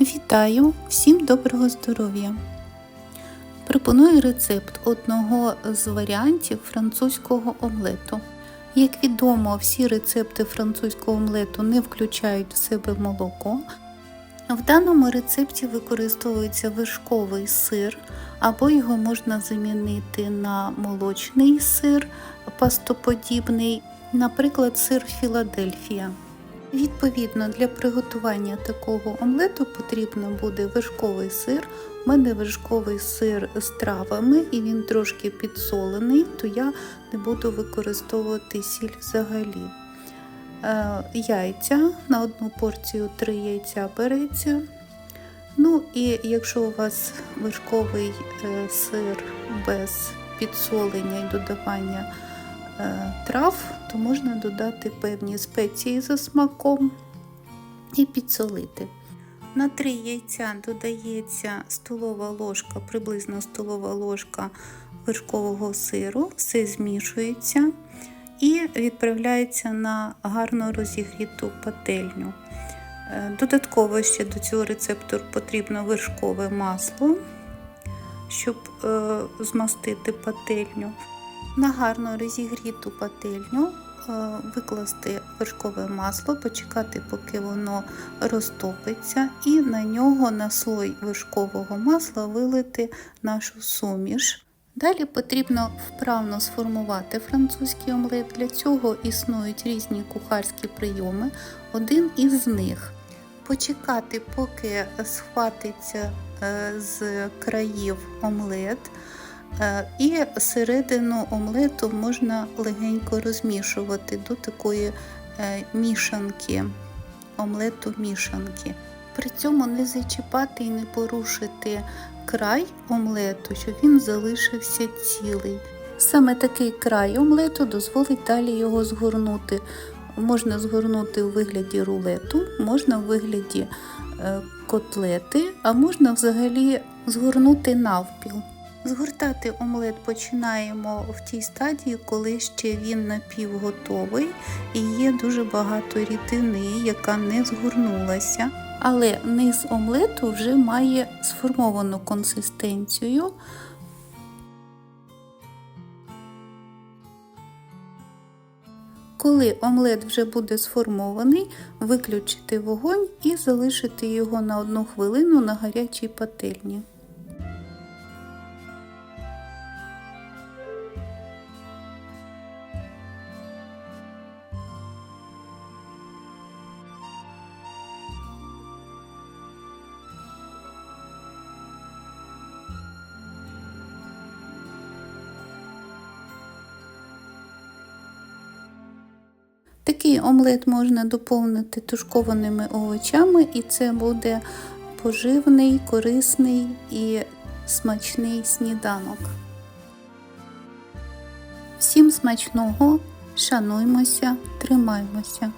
Вітаю! Всім доброго здоров'я! Пропоную рецепт одного з варіантів французького омлету. Як відомо, всі рецепти французького омлету не включають в себе молоко. В даному рецепті використовується вершковий сир, або його можна замінити на молочний сир пастоподібний, наприклад, сир Філадельфія. Відповідно, для приготування такого омлету потрібно буде вершковий сир. У мене вершковий сир з травами і він трошки підсолений, то я не буду використовувати сіль взагалі. Е, яйця на одну порцію 3 яйця береться. Ну і якщо у вас вершковий е, сир без підсолення і додавання трав, то можна додати певні спеції за смаком і підсолити. На 3 яйця додається столова ложка, приблизно столова ложка вершкового сиру, все змішується і відправляється на гарно розігріту пательню. Е, Додатково ще до цього рецепту потрібно вершкове масло, щоб е, змастити пательню. На гарно розігріту пательню е, викласти вершкове масло, почекати, поки воно розтопиться, і на нього на слой вершкового масла вилити нашу суміш. Далі потрібно вправно сформувати французький омлет. Для цього існують різні кухарські прийоми. Один із них почекати, поки схватиться е, з країв омлет. Е, І середину омлету можна легенько розмішувати до такої е, мішанки, омлету мішанки. При цьому не зачіпати і не порушити край омлету, щоб він залишився цілий. Саме такий край омлету дозволить далі його згорнути. Можна згорнути у вигляді рулету, можна у вигляді е, котлети, а можна взагалі згорнути навпіл. Згортати омлет починаємо в тій стадії, коли ще він напівготовий і є дуже багато рідини, яка не згорнулася. Але низ омлету вже має сформовану консистенцію. Коли омлет вже буде сформований, виключити вогонь і залишити його на одну хвилину на гарячій пательні. Такий омлет можна доповнити тушкованими овочами, і це буде поживний, корисний і смачний сніданок. Всім смачного, шануймося, тримаймося!